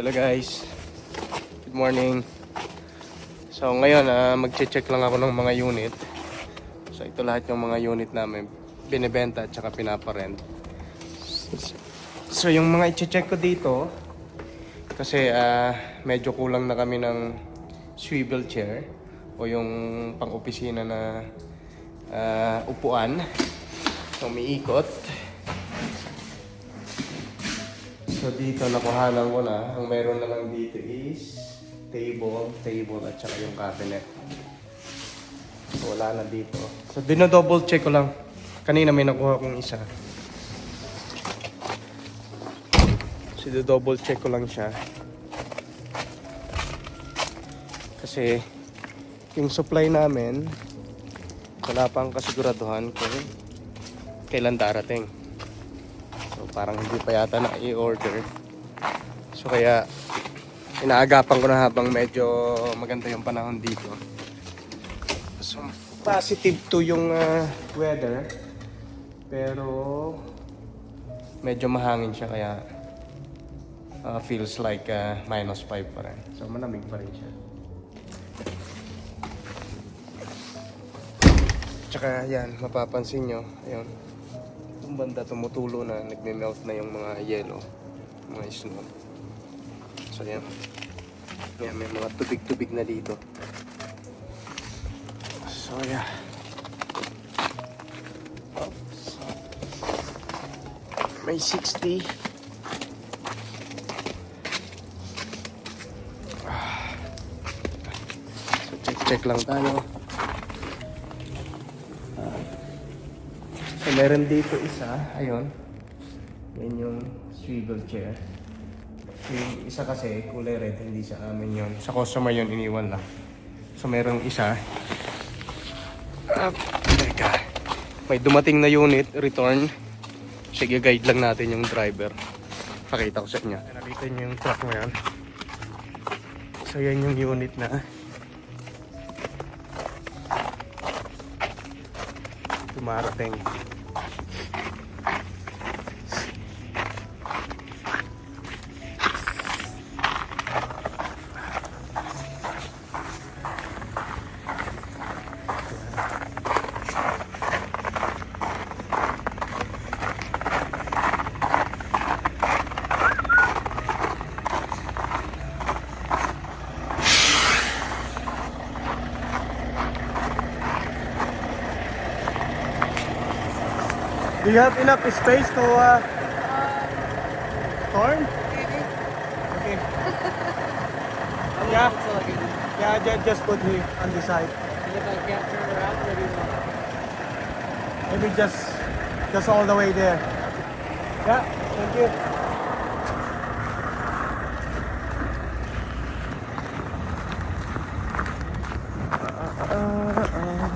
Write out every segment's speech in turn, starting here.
Hello guys. Good morning. So ngayon ah magche-check lang ako ng mga unit. So ito lahat yung mga unit namin binebenta at saka pinaparent. So yung mga i-check ko dito kasi ah medyo kulang na kami ng swivel chair o yung pang-opisina na ah, upuan. So umiikot. So dito nakuhanan ko na. Ang meron na lang dito is table, table at saka yung cabinet. So wala na dito. So dino-double check ko lang. Kanina may nakuha kong isa. So double check ko lang siya. Kasi yung supply namin wala pang kasiguraduhan kung kailan darating. Parang hindi pa yata na i-order. So kaya inaagapan ko na habang medyo maganda yung panahon dito. So positive to yung ah, weather. Pero medyo mahangin siya kaya ah, feels like ah, minus 5 pa rin. So malamig pa rin siya. Tsaka yan, mapapansin nyo, ayun, yung banda tumutulo na, nagme-melt na yung mga yellow, mga snow. So yan, yan may mga tubig-tubig na dito. So yeah. Oops. May 60. Ah. So check-check lang tayo. So, meron dito isa, ayun. Yan yung swivel chair. Yung isa kasi, kulay red, hindi sa amin yun. Sa customer yun, iniwan lang. So, meron isa. Ah, teka. May dumating na unit, return. Sige, guide lang natin yung driver. Pakita ko sa inyo. Nakita niyo yung truck mo yan. So, yan yung unit na dumarating. Do you have enough space to uh, torn? Okay. Yeah. And Yeah, just, just put me on the side. if I can't turn around, what do you want? Maybe just just all the way there. Yeah, thank you. Uh, uh, uh,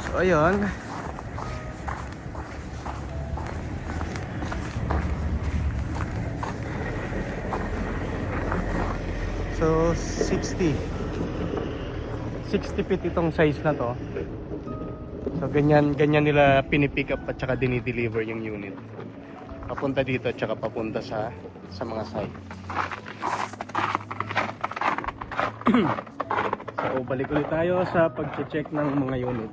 so, ayun. So, 60. 60 feet itong size na to. So ganyan ganyan nila pinipick up at saka dinideliver yung unit. Papunta dito at saka papunta sa sa mga site. so balik ulit tayo sa pag-check ng mga unit.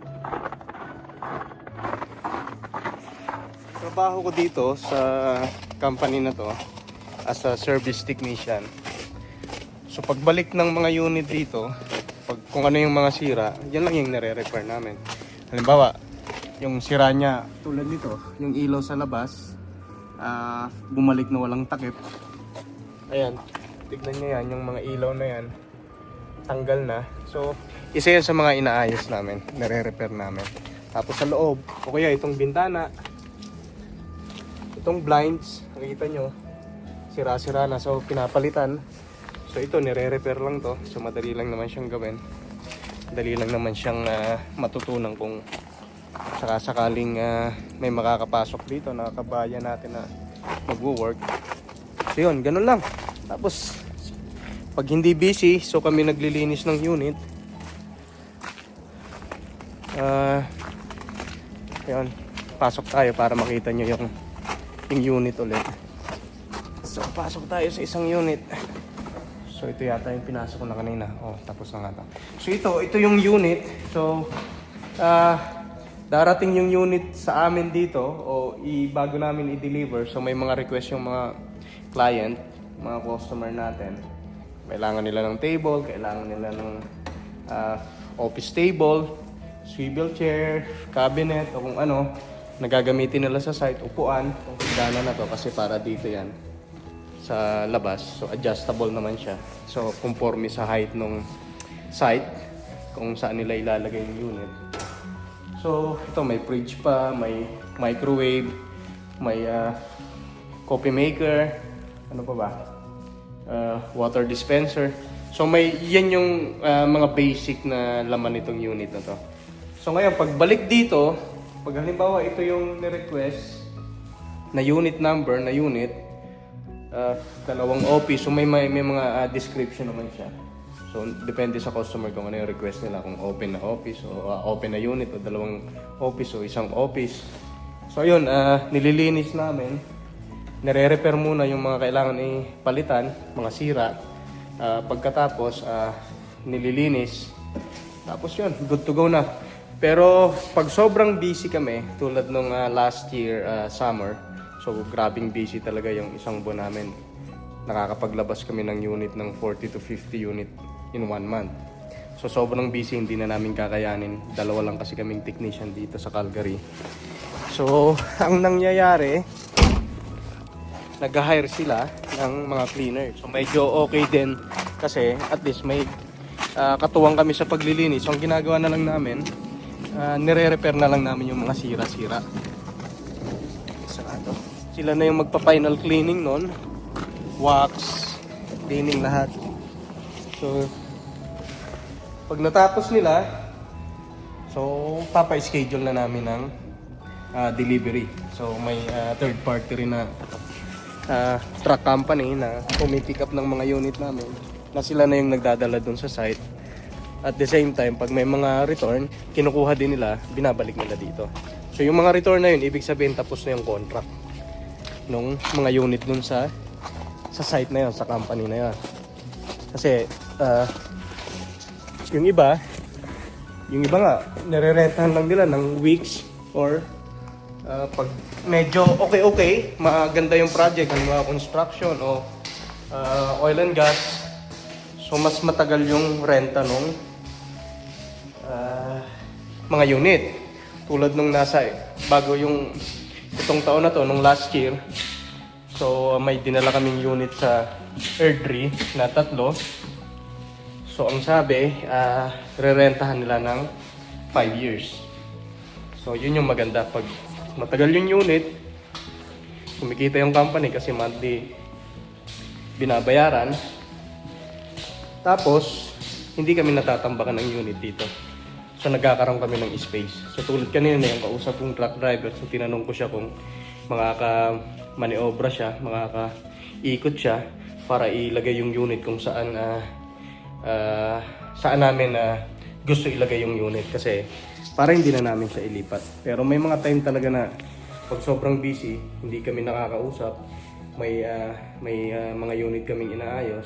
Trabaho ko dito sa company na to as a service technician. So pagbalik ng mga unit dito, pag kung ano yung mga sira, yan lang yung nare-repair namin. Halimbawa, yung sira niya tulad nito, yung ilaw sa labas, ah, bumalik na walang takip. Ayan, tignan niyo yan, yung mga ilaw na yan, tanggal na. So, isa yan sa mga inaayos namin, nare-repair namin. Tapos sa loob, o kaya itong bintana, itong blinds, nakikita nyo, sira-sira na. So, pinapalitan. So, ito, nire-repair lang to. So, madali lang naman siyang gawin. Dali lang naman siyang ah, matutunan kung sakasakaling ah, may makakapasok dito na natin na magwo-work. So, yun, ganun lang. Tapos, pag hindi busy, so kami naglilinis ng unit. Ah, yun, pasok tayo para makita nyo yung, yung unit ulit. So, pasok tayo sa isang unit. So, ito yata yung pinasok ko na kanina. Oh, tapos na nga to. So, ito, ito yung unit. So, ah, darating yung unit sa amin dito o i bago namin i-deliver. So, may mga request yung mga client, mga customer natin. Kailangan nila ng table, kailangan nila ng ah, office table, swivel chair, cabinet, o kung ano, nagagamitin nila sa site, upuan, higdana na to kasi para dito yan sa labas. So adjustable naman siya. So conforme sa height ng site kung saan nila ilalagay yung unit. So ito may fridge pa, may microwave, may ah, coffee maker, ano pa ba? Ah, water dispenser. So may yan yung ah, mga basic na laman nitong unit na to. So ngayon pagbalik dito, pag halimbawa ito yung ni-request na unit number na unit, uh, dalawang office. So may, may, may mga ah, description naman siya. So depende sa customer kung ano yung request nila. Kung open na office o ah, open na unit o dalawang office o isang office. So ayun, ah, nililinis namin. Nire-repair muna yung mga kailangan ipalitan, mga sira. Ah, pagkatapos, ah, nililinis. Tapos yun, good to go na. Pero pag sobrang busy kami, tulad nung ah, last year ah, summer, so grabing busy talaga yung isang buwan namin. Nakakapaglabas kami ng unit ng 40 to 50 unit in one month. So sobrang busy, hindi na namin kakayanin. Dalawa lang kasi kaming technician dito sa Calgary. So, ang nangyayari, nag-hire sila ng mga cleaner. So medyo okay din kasi at least may ah, katuwang kami sa paglilinis. So ang ginagawa na lang namin, ah, nire-repair na lang namin yung mga sira-sira. Sarado. Sila na yung magpa-final cleaning nun. Wax, cleaning lahat. So, pag natapos nila, so papa-schedule na namin ng ah, delivery. So may ah, third party rin na ah, truck company na pumipick up ng mga unit namin na sila na yung nagdadala dun sa site. At the same time, pag may mga return, kinukuha din nila, binabalik nila dito. So yung mga return na yun, ibig sabihin tapos na yung contract nung mga unit dun sa sa site na yun, sa company na yun. Kasi ah, yung iba, yung iba nga, nire-rentahan lang nila ng weeks or uh, pag medyo okay-okay, maganda yung project, ang mga construction o uh, oil and gas, so mas matagal yung renta nung uh, mga unit. Tulad nung nasa, bago yung itong taon na to, nung last year, so may dinala kaming unit sa Airdrie na tatlo. So ang sabi, uh, rerentahan nila ng 5 years. So yun yung maganda pag matagal yung unit, kumikita yung company kasi monthly binabayaran. Tapos, hindi kami natatambakan ng unit dito. So nagkakaroon kami ng space. So tulad kanina yung kausap kong truck driver, so tinanong ko siya kung makaka-maniobra siya, makaka-ikot siya para ilagay yung unit kung saan ah, ah, saan namin na gusto ilagay yung unit kasi para hindi na namin siya ilipat. Pero may mga time talaga na pag sobrang busy, hindi kami nakakausap, may ah, may ah, mga unit kaming inaayos.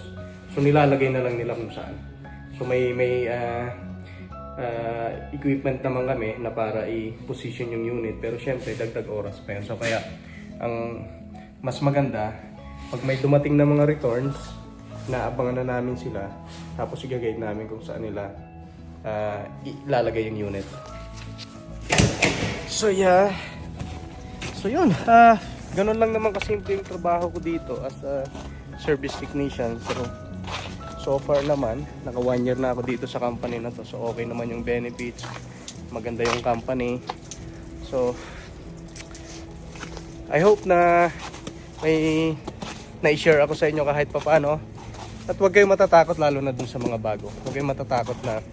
So nilalagay na lang nila kung saan. So may may ah, ah, equipment naman kami na para i-position yung unit pero syempre dagdag oras pa yun. So kaya ang mas maganda pag may dumating na mga returns naabangan na namin sila tapos i-guide namin kung saan nila ah, ilalagay yung unit. So yeah. So yun, ah ganun lang naman kasimple yung trabaho ko dito as a service technician. So so far naman, naka one year na ako dito sa company na to. So okay naman yung benefits. Maganda yung company. So I hope na may na-share ako sa inyo kahit papaano. At huwag kayong matatakot lalo na dun sa mga bago. Huwag kayong matatakot na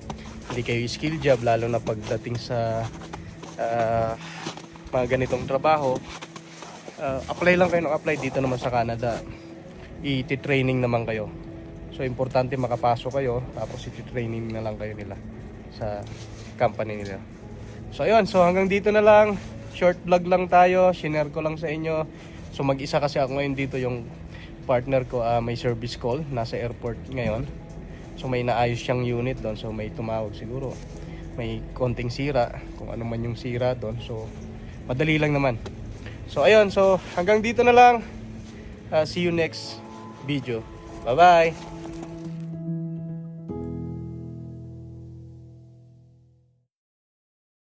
hindi kayo skill job lalo na pagdating sa ah, mga ganitong trabaho. Ah, apply lang kayo ng apply dito naman sa Canada. I-training naman kayo. So importante makapasok kayo tapos i-training na lang kayo nila sa company nila. So ayun, so hanggang dito na lang. Short vlog lang tayo, shinare ko lang sa inyo. So mag-isa kasi ako ngayon dito yung partner ko ah, may service call, nasa airport ngayon. So may naayos siyang unit doon, so may tumawag siguro. May konting sira, kung ano man yung sira doon. So madali lang naman. So ayun, so hanggang dito na lang. Ah, see you next video. Bye-bye!